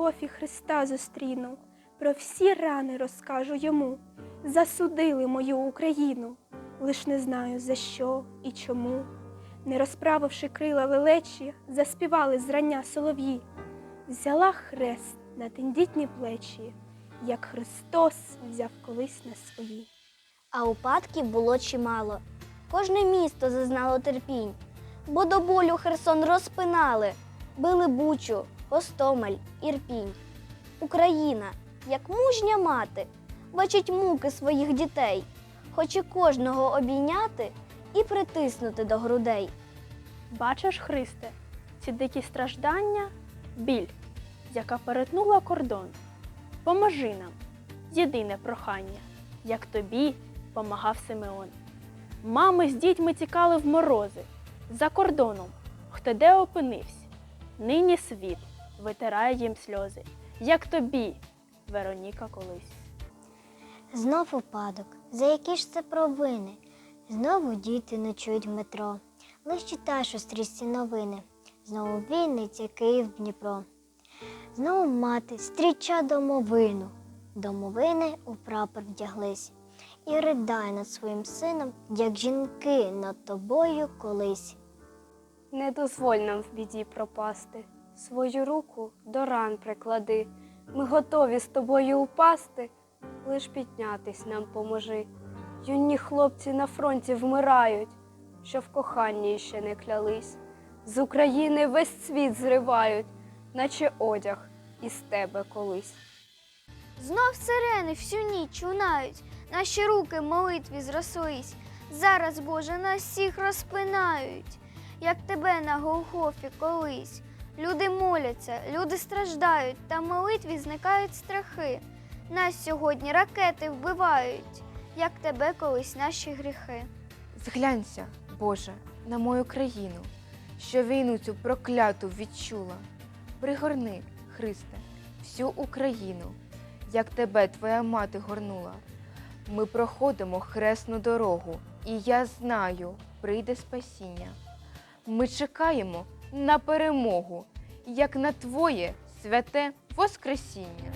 Голгофі Христа зустріну, про всі рани розкажу йому. Засудили мою Україну, лиш не знаю за що і чому. Не розправивши крила велечі, заспівали зрання солов'ї. Взяла хрест на тендітні плечі, як Христос взяв колись на свої. А упадків було чимало. Кожне місто зазнало терпінь, бо до болю Херсон розпинали, били Бучу, Гостомель, Ірпінь. Україна, як мужня мати, бачить муки своїх дітей, хоче кожного обійняти і притиснути до грудей. Бачиш, Христе, ці дикі страждання, біль, яка перетнула кордон. Поможи нам, єдине прохання, як тобі помагав Симеон. Мами з дітьми тікали в морози, за кордоном, хто де опинився. Нині світ витирає їм сльози, як тобі, Вероніка колись. Знов упадок, за які ж це провини? Знову діти ночують в метро. Лиш читаєш у стрічці новини. Знову Вінниця, Київ, Дніпро. Знову мати стріча домовину. Домовини у прапор вдяглись. І ридає над своїм сином, як жінки над тобою колись. Не дозволь нам в біді пропасти, свою руку до ран приклади. Ми готові з тобою упасти, лиш піднятись нам поможи. Юні хлопці на фронті вмирають, що в коханні ще не клялись. З України весь світ зривають, наче одяг із тебе колись. Знов сирени всю ніч лунають, наші руки молитві зрослись. Зараз, Боже, нас всіх розпинають, як тебе на Голгофі колись. Люди моляться, люди страждають, та в молитві зникають страхи. Нас сьогодні ракети вбивають, як тебе колись наші гріхи. Зглянься, Боже, на мою країну, що війну цю прокляту відчула. Пригорни, Христе, всю Україну, як тебе твоя мати горнула. Ми проходимо хресну дорогу, і я знаю, прийде спасіння. Ми чекаємо на перемогу, як на Твоє святе Воскресіння.